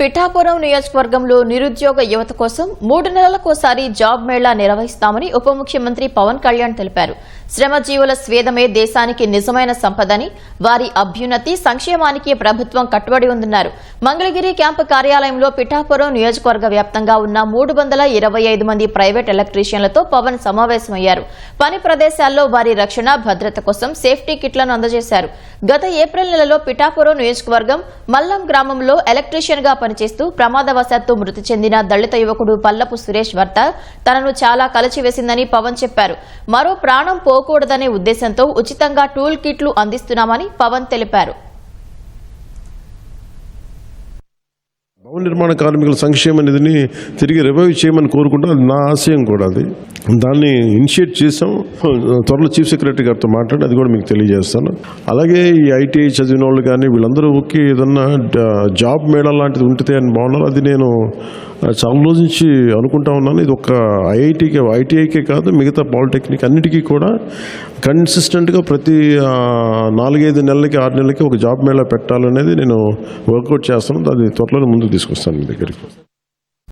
పిఠాపురం నియోజకవర్గంలో నిరుద్యోగ యువత కోసం మూడు నెలలకోసారి జాబ్ మేళా నిర్వహిస్తామని ఉప ముఖ్యమంత్రి పవన్ కళ్యాణ్ తెలిపారు. శ్రమజీవుల స్వేదమే దేశానికి నిజమైన సంపదని వారి అభ్యున్నతి సంక్షేమానికి ప్రభుత్వం కట్టుబడి ఉందన్నారు. మంగళగిరి క్యాంపు కార్యాలయంలో పిఠాపురం నియోజకవర్గ వ్యాప్తంగా ఉన్న మూడు వందల ఇరవై ఐదు మంది ప్రైవేట్ ఎలక్ట్రీషియన్లతో పవన్ సమావేశమయ్యారు. పని ప్రదేశాల్లో వారి రక్షణ భద్రత కోసం సేఫ్టీ కిట్లను అందజేశారు. గత ఏప్రిల్ నెలలో పిఠాపురం నియోజకవర్గం మల్లం గ్రామంలో ఎలక్ట్రీషియన్గా పనిచేస్తూ ప్రమాదవశాత్తు మృతి చెందిన దళిత యువకుడు పల్లపు సురేష్ వర్త తనను చాలా కలచివేసిందని పవన్ చెప్పారు. మరో ప్రాణం పోకూడదనే ఉద్దేశంతో ఉచితంగా టూల్ కిట్లు అందిస్తున్నామని పవన్ తెలిపారు. భవన నిర్మాణ కార్మికుల సంక్షేమ నిధిని తిరిగి రివైవ్ చేయమని కోరుకుంటాం నా ఆశయం కూడా అది. దాన్ని ఇనిషియేట్ చేసాం త్వరలో చీఫ్ సెక్రటరీ గారితో మాట్లాడి అది కూడా మీకు తెలియజేస్తాను. అలాగే ఈ ఐటీఐ చదివిన వాళ్ళు కానీ వీళ్ళందరూ ఒకే ఏదన్నా జాబ్ మేళ లాంటిది ఉంటుంది అని బాగున్నారు అది నేను చాలా రోజు నుంచి అనుకుంటా ఉన్నాను. ఇది ఒక ఐఐటికి ఐటీఐకే కాదు మిగతా పాలిటెక్నిక్ అన్నిటికీ కూడా కన్సిస్టెంట్గా ప్రతి నాలుగైదు నెలలకి ఆరు నెలలకి ఒక జాబ్ మేళా పెట్టాలనేది నేను వర్కౌట్ చేస్తాను అది త్వరలో ముందుకు తీసుకొస్తాను మీ దగ్గరికి.